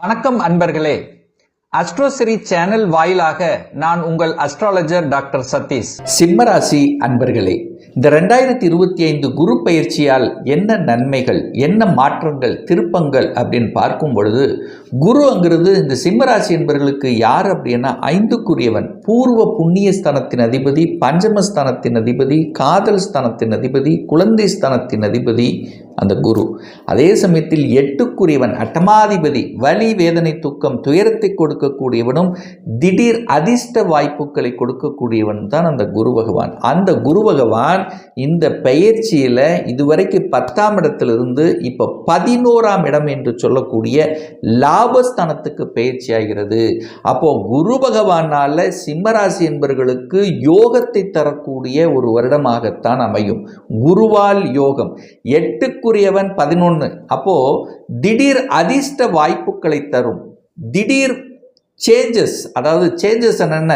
வணக்கம் அன்பர்களே. அஸ்ட்ரோசிரி சேனல் வாயிலாக நான் உங்கள் அஸ்ட்ராலஜர் டாக்டர் சதீஷ். சிம்மராசி அன்பர்களே இந்த ரெண்டாயிரத்தி இருபத்தி ஐந்து குரு பயிற்சியால் என்ன நன்மைகள் என்ன மாற்றங்கள் திருப்பங்கள் அப்படின்னு பார்க்கும் பொழுது குரு அங்கிறது இந்த சிம்மராசி என்பவர்களுக்கு யார் அப்படின்னா ஐந்துக்குரியவன். பூர்வ புண்ணிய ஸ்தானத்தின் அதிபதி பஞ்சமஸ்தானத்தின் அதிபதி காதல் ஸ்தானத்தின் அதிபதி குழந்தை ஸ்தானத்தின் அதிபதி அந்த குரு. அதே சமயத்தில் எட்டுக்குரியவன் அட்டமாதிபதி வலி வேதனை துக்கம் துயரத்தை கொடுக்கக்கூடியவனும் திடீர் அதிர்ஷ்ட வாய்ப்புகளை கொடுக்கக்கூடியவன் தான் அந்த குரு பகவான். அந்த குரு பகவான் இந்த பெயர்ச்சியில் இதுவரைக்கும் பத்தாம் இடத்திலிருந்து இப்போ பதினோராம் இடம் என்று சொல்லக்கூடிய லாபஸ்தானத்துக்கு பயிற்சி ஆகிறது அப்போ குரு பகவானால் சிம்மராசி என்பவர்களுக்கு யோகத்தை தரக்கூடிய ஒரு வருடமாகத்தான் அமையும். குருவால் யோகம். எட்டுக்குரியவன் பதினொன்று அப்போ திடீர் அதிர்ஷ்ட வாய்ப்புகளை தரும். திடீர் சேஞ்சஸ் அதாவது சேஞ்சஸ் என்னென்ன?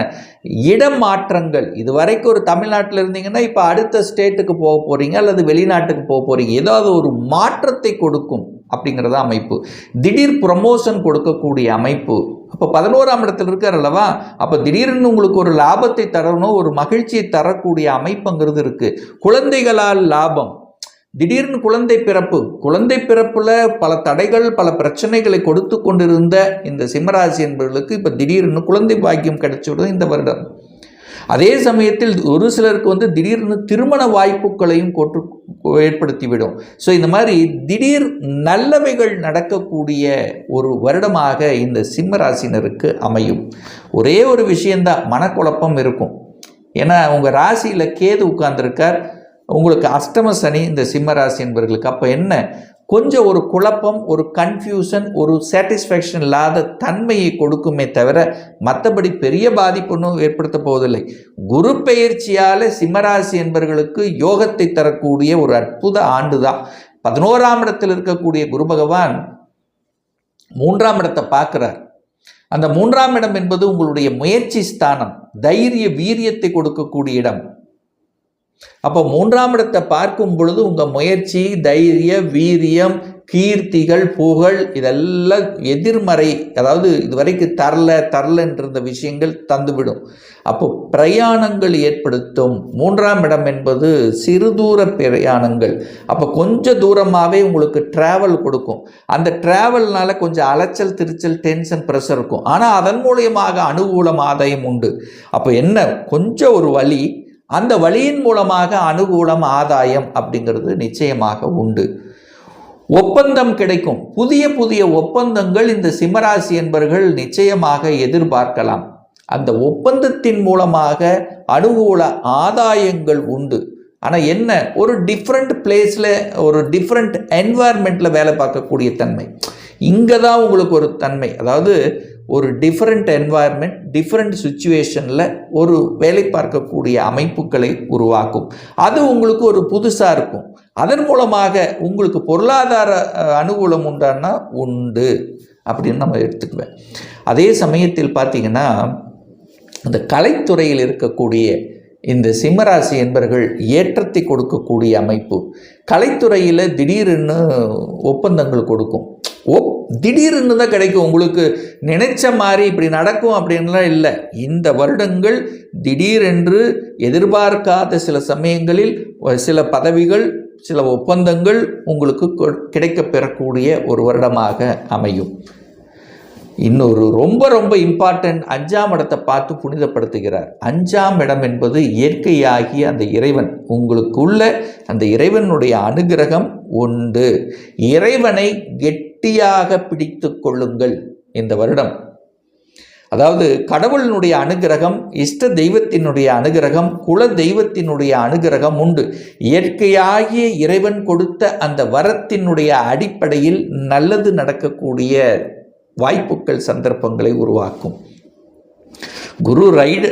இடம் மாற்றங்கள். இது வரைக்கும் ஒரு தமிழ்நாட்டில் இருந்தீங்கன்னா இப்போ அடுத்த ஸ்டேட்டுக்கு போக போகிறீங்க அல்லது வெளிநாட்டுக்கு போக போகிறீங்க ஏதாவது ஒரு மாற்றத்தை கொடுக்கும் அப்படிங்கிறது அமைப்பு. திடீர் ப்ரமோஷன் கொடுக்கக்கூடிய அமைப்பு. அப்போ பதினோராம் இடத்துல இருக்கார் அல்லவா? அப்போ திடீர்னு உங்களுக்கு ஒரு லாபத்தை தரணும் ஒரு மகிழ்ச்சியை தரக்கூடிய அமைப்புங்கிறது இருக்குது குழந்தைகளால் லாபம். திடீர்னு குழந்தை பிறப்பு. குழந்தை பிறப்புல பல தடைகள் பல பிரச்சனைகளை கொடுத்து கொண்டிருந்த இந்த சிம்மராசி என்பவர்களுக்கு இப்போ திடீர்னு குழந்தை பாக்கியம் கிடைச்சிவிடும் இந்த வருடம். அதே சமயத்தில் ஒரு சிலருக்கு வந்து திடீர்னு திருமண வாய்ப்புகளையும் கொற்று ஏற்படுத்திவிடும். ஸோ இந்த மாதிரி திடீர் நல்லவைகள் நடக்கக்கூடிய ஒரு வருடமாக இந்த சிம்மராசினருக்கு அமையும். ஒரே ஒரு விஷயந்தான் மனக்குழப்பம் இருக்கும். ஏன்னா உங்கள் ராசியில் கேது உட்கார்ந்துருக்கார். உங்களுக்கு அஷ்டம சனி இந்த சிம்மராசி என்பவர்களுக்கு அப்போ என்ன? கொஞ்சம் ஒரு குழப்பம் ஒரு கன்ஃபியூஷன் ஒரு சாட்டிஸ்ஃபேக்ஷன் இல்லாத தன்மையை கொடுக்குமே தவிர மற்றபடி பெரிய பாதிப்புன்னு ஏற்படுத்த போவதில்லை. குரு பெயர்ச்சியால் சிம்மராசி என்பவர்களுக்கு யோகத்தை தரக்கூடிய ஒரு அற்புத ஆண்டு தான் பதினோராம் இடத்தில் இருக்கக்கூடிய குரு பகவான் மூன்றாம் இடத்தை பார்க்குறார். அந்த மூன்றாம் இடம் என்பது உங்களுடைய முயற்சி ஸ்தானம் தைரிய வீரியத்தை கொடுக்கக்கூடிய இடம். அப்போ மூன்றாம் இடத்தை பார்க்கும் பொழுது உங்கள் முயற்சி தைரிய வீரியம் கீர்த்திகள் புகழ் இதெல்லாம் எதிர்மறை அதாவது இதுவரைக்கும் தரல தரலன்றிருந்த விஷயங்கள் தந்துவிடும். அப்போ பிரயாணங்கள் ஏற்படுத்தும். மூன்றாம் இடம் என்பது சிறு தூர பிரயாணங்கள். அப்போ கொஞ்சம் தூரமாகவே உங்களுக்கு ட்ராவல் கொடுக்கும். அந்த ட்ராவல்னால கொஞ்சம் அலைச்சல் திருச்சல் டென்ஷன் ப்ரெஷர் இருக்கும். ஆனால் அதன் மூலியமாக அனுகூலம் ஆதாயம் உண்டு. அப்போ என்ன? கொஞ்சம் ஒரு வழி அந்த வழியின் மூலமாக அனுகூலம் ஆதாயம் அப்படிங்கிறது நிச்சயமாக உண்டு. ஒப்பந்தம் கிடைக்கும். புதிய புதிய ஒப்பந்தங்கள் இந்த சிம்மராசி என்பவர்கள் நிச்சயமாக எதிர்பார்க்கலாம். அந்த ஒப்பந்தத்தின் மூலமாக அனுகூல ஆதாயங்கள் உண்டு. ஆனால் என்ன? ஒரு டிஃப்ரெண்ட் பிளேஸில் ஒரு டிஃப்ரெண்ட் என்வாயர்மெண்ட்டில் வேலை பார்க்கக்கூடிய தன்மை. இங்கே தான் உங்களுக்கு ஒரு தன்மை. அதாவது ஒரு டிஃப்ரெண்ட் என்வாயர்மெண்ட் டிஃப்ரெண்ட் சுச்சுவேஷனில் ஒரு வேலை பார்க்கக்கூடிய அமைப்புகளை உருவாக்கும். அது உங்களுக்கு ஒரு புதுசாக இருக்கும். அதன் மூலமாக உங்களுக்கு பொருளாதார அனுகூலம் உண்டான்னா உண்டு அப்படின்னு நம்ம எடுத்துக்குவேன். அதே சமயத்தில் பார்த்தீங்கன்னா இந்த கலைத்துறையில் இருக்கக்கூடிய இந்த சிம்மராசி என்பவர்கள் ஏற்றத்தை கொடுக்கக்கூடிய அமைப்பு. கலைத்துறையில் திடீர்னு ஒப்பந்தங்கள் கொடுக்கும். ஓ திடீர்னு தான் கிடைக்கும். உங்களுக்கு நினைச்ச மாதிரி இப்படி நடக்கும் அப்படின்லாம் இல்லை. இந்த வருடங்கள் திடீரென்று எதிர்பார்க்காத சில சமயங்களில் சில பதவிகள் சில ஒப்பந்தங்கள் உங்களுக்கு கொ- பெறக்கூடிய ஒரு வருடமாக அமையும். இன்னொரு ரொம்ப ரொம்ப இம்பார்ட்டன்ட் அஞ்சாம் இடத்தை பார்த்து புனிதப்படுத்துகிறார். அஞ்சாம் இடம் என்பது இயற்கையாகிய அந்த இறைவன். உங்களுக்குள்ள அந்த இறைவனுடைய அனுகிரகம் உண்டு. இறைவனை கெட் கெட்டியாக பிடித்து கொள்ளுங்கள் இந்த வருடம். அதாவது கடவுளினுடைய அனுகிரகம் இஷ்ட தெய்வத்தினுடைய அனுகிரகம் குல தெய்வத்தினுடைய அனுகிரகம் உண்டு. இயற்கையாகிய இறைவன் கொடுத்த அந்த வரத்தினுடைய அடிப்படையில் நல்லது நடக்கக்கூடிய வாய்ப்புகள் சந்தர்ப்பங்களை உருவாக்கும். குரு ரைடு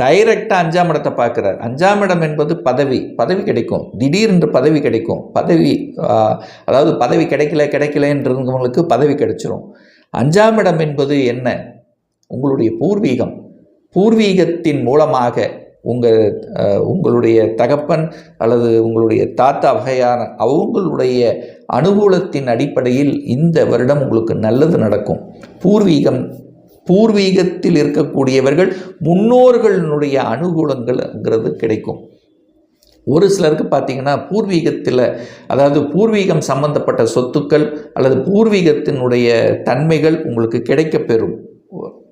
டைரக்டாக அஞ்சாம் இடத்தை பார்க்குறார். அஞ்சாம் இடம் என்பது பதவி பதவி கிடைக்கும். திடீரென்று பதவி கிடைக்கும். பதவி அதாவது பதவி கிடைக்கல கிடைக்கலன்றவங்களுக்கு பதவி கிடைச்சிரும். அஞ்சாம் இடம் என்பது என்ன? உங்களுடைய பூர்வீகம். பூர்வீகத்தின் மூலமாக உங்கள் உங்களுடைய தகப்பன் அல்லது உங்களுடைய தாத்தா வகையான அவங்களுடைய அனுகூலத்தின் அடிப்படையில் இந்த வருடம் உங்களுக்கு நல்லது நடக்கும். பூர்வீகம் பூர்வீகத்தில் இருக்கக்கூடியவர்கள் முன்னோர்களினுடைய அனுகூலங்கள்ங்கிறது கிடைக்கும். ஒரு சிலருக்கு பார்த்தீங்கன்னா பூர்வீகத்தில் அதாவது பூர்வீகம் சம்பந்தப்பட்ட சொத்துக்கள் அல்லது பூர்வீகத்தினுடைய தன்மைகள் உங்களுக்கு கிடைக்கப்பெறும்.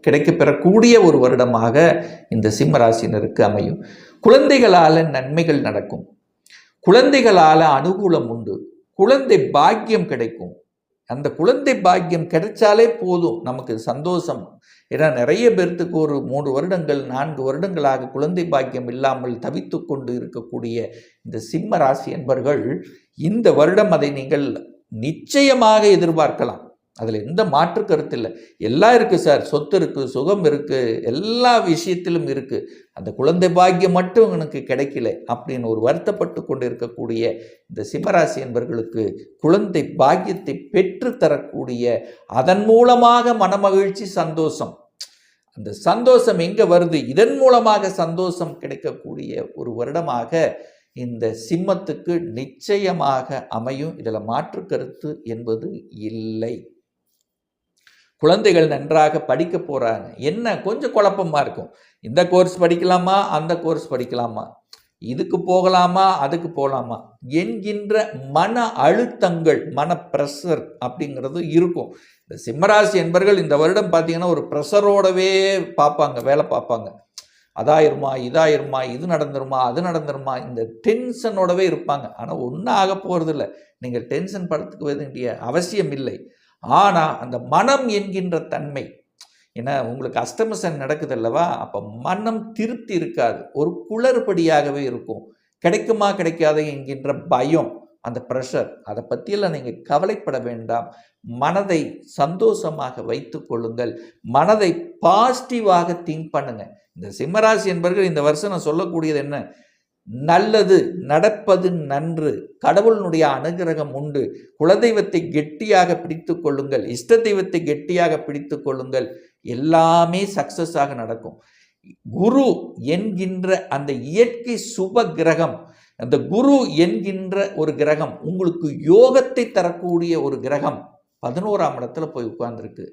கிடைக்கப்பெறக்கூடிய ஒரு வருடமாக இந்த சிம்மராசினருக்கு அமையும். குழந்தைகளால் நன்மைகள் நடக்கும். குழந்தைகளால் அனுகூலம் உண்டு. குழந்தை பாக்கியம் கிடைக்கும். அந்த குழந்தை பாக்கியம் கிடைச்சாலே போதும். நமக்கு சந்தோஷம். ஏன்னா நிறைய பேர்த்துக்கு ஒரு மூன்று வருடங்கள் நான்கு வருடங்களாக குழந்தை பாக்கியம் இல்லாமல் தவித்து கொண்டு இருக்கக்கூடிய இந்த சிம்ம ராசி என்பர்கள் இந்த வருடம் அதை நீங்கள் நிச்சயமாக எதிர்பார்க்கலாம். அதில் எந்த மாற்று கருத்து இல்லை. எல்லாம் இருக்குது சார். சொத்து இருக்குது சுகம் இருக்குது எல்லா விஷயத்திலும் இருக்குது அந்த குழந்தை பாக்கியம் மட்டும் எனக்கு கிடைக்கல அப்படின்னு ஒரு வருத்தப்பட்டு கொண்டு இருக்கக்கூடிய இந்த சிம்மராசி என்பர்களுக்கு குழந்தை பாக்கியத்தை பெற்று தரக்கூடிய அதன் மூலமாக மனமகிழ்ச்சி சந்தோஷம். அந்த சந்தோஷம் எங்கே வருது? இதன் மூலமாக சந்தோஷம் கிடைக்கக்கூடிய ஒரு வருடமாக இந்த சிம்மத்துக்கு நிச்சயமாக அமையும். இதில் மாற்று கருத்து என்பது இல்லை. குழந்தைகள் நன்றாக படிக்க போகிறாங்க என்ன? கொஞ்சம் குழப்பமாக இருக்கும். இந்த கோர்ஸ் படிக்கலாமா? அந்த கோர்ஸ் படிக்கலாமா? இதுக்கு போகலாமா? அதுக்கு போகலாமா? என்கின்ற மன அழுத்தங்கள் மன ப்ரெஷர் அப்படிங்கிறது இருக்கும். இந்த சிம்மராசி என்பர்கள் இந்த வருடம் பார்த்தீங்கன்னா ஒரு ப்ரெஷரோடவே பார்ப்பாங்க வேலை பார்ப்பாங்க. அதாயிருமா இதாயிருமா இது நடந்துருமா அது நடந்துருமா? இந்த டென்ஷனோடவே இருப்பாங்க. ஆனால் ஒன்றும் ஆக போகிறதில்ல நீங்கள் டென்ஷன் படுத்துக்க வேண்டிய அவசியம் இல்லை. ஆனால் அந்த மனம் என்கின்ற தன்மை. ஏன்னா உங்களுக்கு அஸ்தமசன் நடக்குது அல்லவா? அப்போ மனம் திருப்தி இருக்காது. ஒரு குளறுபடியாகவே இருக்கும். கிடைக்குமா கிடைக்காத என்கின்ற பயம் அந்த ப்ரெஷர் அதை பற்றியெல்லாம் நீங்கள் கவலைப்பட வேண்டாம். மனதை சந்தோஷமாக வைத்து கொள்ளுங்கள். மனதை பாசிட்டிவாக திங்க் பண்ணுங்கள் இந்த சிம்மராசி என்பவர்கள் இந்த வருஷம் நான் சொல்லக்கூடியது என்ன? நல்லது நடப்பது நன்று. கடவுளினுடைய அனுகிரகம் உண்டு. குலதெய்வத்தை கெட்டியாக பிடித்து கொள்ளுங்கள். இஷ்ட தெய்வத்தை கெட்டியாக பிடித்து கொள்ளுங்கள். எல்லாமே சக்சஸாக நடக்கும். குரு என்கின்ற அந்த இயற்கை சுப கிரகம் அந்த குரு என்கின்ற ஒரு கிரகம் உங்களுக்கு யோகத்தை தரக்கூடிய ஒரு கிரகம் பதினோராம் இடத்துல போய் உட்கார்ந்துருக்கு.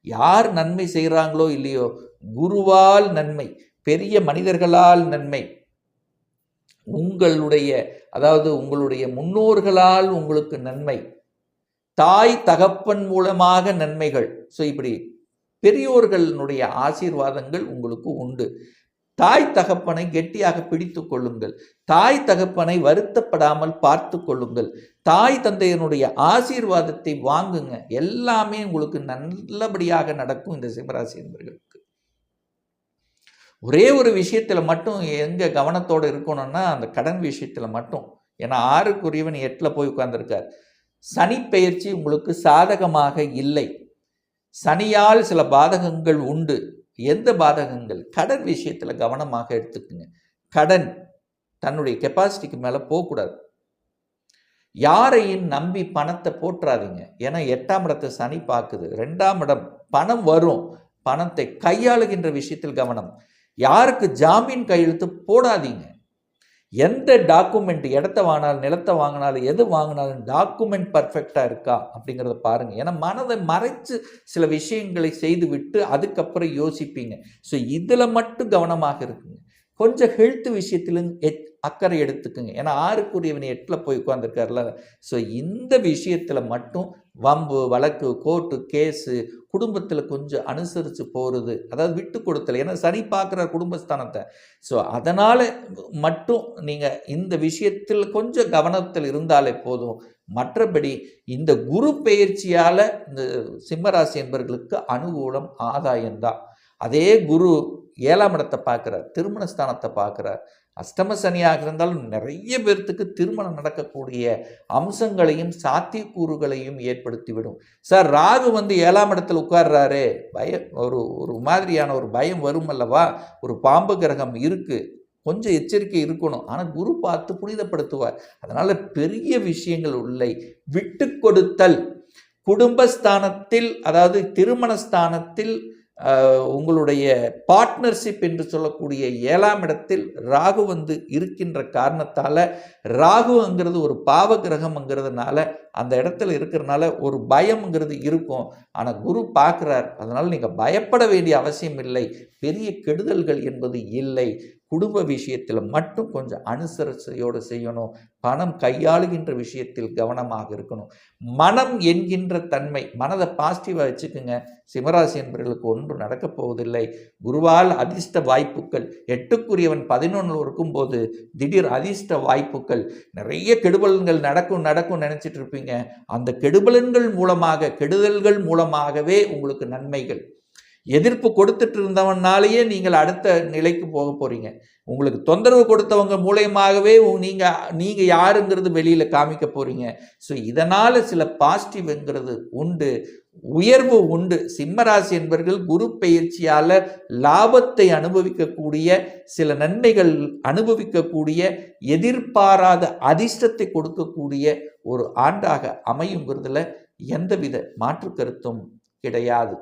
யார் நன்மை செய்கிறாங்களோ இல்லையோ? குருவால் நன்மை பெரிய மனிதர்களால் நன்மை. உங்களுடைய அதாவது உங்களுடைய முன்னோர்களால் உங்களுக்கு நன்மை தாய் தகப்பன் மூலமாக நன்மைகள். ஸோ இப்படி பெரியோர்களுடைய ஆசீர்வாதங்கள் உங்களுக்கு உண்டு. தாய் தகப்பனை கெட்டியாக பிடித்து கொள்ளுங்கள். தாய் தகப்பனை வருத்தப்படாமல் பார்த்து கொள்ளுங்கள். தாய் தந்தையனுடைய ஆசீர்வாதத்தை வாங்குங்க. எல்லாமே உங்களுக்கு நல்லபடியாக நடக்கும் இந்த சிம்மராசி என்பர்களுக்கு. ஒரே ஒரு விஷயத்தில் மட்டும் எங்கே கவனத்தோடு இருக்கணும்னா அந்த கடன் விஷயத்தில் மட்டும். ஏன்னா ஆறுக்குரியவன் எட்டில் போய் உட்கார்ந்துருக்கார். சனி பெயர்ச்சி உங்களுக்கு சாதகமாக இல்லை. சனியால் சில பாதகங்கள் உண்டு. எந்த பாதகங்கள்? கடன் விஷயத்தில் கவனமாக எடுத்துக்குங்க. கடன் தன்னுடைய கெப்பாசிட்டிக்கு மேலே போகக்கூடாது. யாரையும் நம்பி பணத்தை போட்டுறாதீங்க ஏன்னா எட்டாம் இடத்தை சனி பார்க்குது. ரெண்டாம் இடம் பணம் வரும். பணத்தை கையாளுகின்ற விஷயத்தில் கவனம். யாருக்கு ஜாமீன் கையெழுத்து போடாதீங்க. எந்த டாக்குமெண்ட் இடத்த வாங்கினாலும் நிலத்தை வாங்கினாலும் எது வாங்கினாலும் டாக்குமெண்ட் பர்ஃபெக்டாக இருக்கா அப்படிங்கிறத பாருங்கள் ஏன்னா மனதை மறைச்சு சில விஷயங்களை செய்து விட்டு அதுக்கப்புறம் யோசிப்பீங்க. ஸோ இதில் மட்டும் கவனமாக இருக்குங்க. கொஞ்சம் ஹெல்த் விஷயத்திலும் எத் அக்கறை எடுத்துக்குங்க. ஏன்னா ஆறுக்குரியவன் எட்டில் போய் உட்காந்துருக்காருல ஸோ இந்த விஷயத்தில் மட்டும் வம்பு வழக்கு கோர்ட்டு கேஸு குடும்பத்தில் கொஞ்சம் அனுசரித்து போகிறது அதாவது விட்டு கொடுத்தல. ஏன்னா சனி பார்க்குற குடும்பஸ்தானத்தை. ஸோ அதனால் மட்டும் நீங்கள் இந்த விஷயத்தில் கொஞ்சம் கவனத்தில் இருந்தாலே போதும். மற்றபடி இந்த குரு பெயர்ச்சியால் இந்த சிம்மராசி என்பவர்களுக்கு அனுகூலம் ஆதாயம்தான் அதே குரு ஏழாம் இடத்தை பார்க்குறார் திருமணஸ்தானத்தை பார்க்குறார் அஷ்டம சனியாக இருந்தாலும் நிறைய பேர்த்துக்கு திருமணம் நடக்கக்கூடிய அம்சங்களையும் சாத்தியக்கூறுகளையும் ஏற்படுத்திவிடும். சார் ராகு வந்து ஏழாம் இடத்துல உட்கார்றாரு. பயம் ஒரு ஒரு மாதிரியான ஒரு பயம் வரும் அல்லவா? ஒரு பாம்பு கிரகம் இருக்குது கொஞ்சம் எச்சரிக்கை இருக்கணும். ஆனால் குரு பார்த்து புனிதப்படுத்துவார். அதனால் பெரிய விஷயங்கள் இல்லை. விட்டு கொடுத்தல். குடும்பஸ்தானத்தில் அதாவது திருமணஸ்தானத்தில் ஸ்தானத்தில் உங்களுடைய பார்ட்னர்ஷிப் என்று சொல்லக்கூடிய ஏழாம் இடத்தில் ராகு வந்து இருக்கின்ற காரணத்தால் ராகுங்கிறது ஒரு பாவ கிரகம்ங்கிறதுனால அந்த இடத்துல இருக்கிறனால ஒரு பயம்ங்கிறது இருக்கும். ஆனால் குரு பார்க்குறார். அதனால் நீங்கள் பயப்பட வேண்டிய அவசியம் இல்லை. பெரிய கெடுதல்கள் என்பது இல்லை. குடும்ப விஷயத்தில் மட்டும் கொஞ்சம் அனுசரிசையோடு செய்யணும். பணம் கையாளுகின்ற விஷயத்தில் கவனமாக இருக்கணும். மனம் என்கின்ற தன்மை மனதை பாசிட்டிவாக வச்சுக்கோங்க. சிம்மராசி என்பவர்களுக்கு ஒன்றும் நடக்கப் போவதில்லை. குருவால் அதிர்ஷ்ட வாய்ப்புகள் எட்டுக்குரியவன் பதினொன்று இருக்கும்போது திடீர் அதிர்ஷ்ட வாய்ப்புகள். நிறைய கெடுபலன்கள் நடக்கும் நடக்கும் நினச்சிட்டு இருப்பீங்க. அந்த கெடுபலன்கள் மூலமாக கெடுதல்கள் மூலமாகவே உங்களுக்கு நன்மைகள். எதிர்ப்பு கொடுத்துட்டு இருந்தவனாலேயே நீங்கள் அடுத்த நிலைக்கு போக போறீங்க. உங்களுக்கு தொந்தரவு கொடுத்தவங்க மூலயமாகவே நீங்கள் நீங்க நீங்க யாருங்கிறது வெளியில காமிக்க போறீங்க. ஸோ இதனால சில பாசிட்டிவ்ங்கிறது உண்டு. உயர்வு உண்டு. சிம்மராசி என்பவர்கள் குரு பயிற்சியால் லாபத்தை அனுபவிக்கக்கூடிய சில நன்மைகள் அனுபவிக்கக்கூடிய எதிர்பாராத அதிர்ஷ்டத்தை கொடுக்கக்கூடிய ஒரு ஆண்டாக அமையுங்கிறதுல எந்தவித மாற்று கருத்தும் கிடையாது.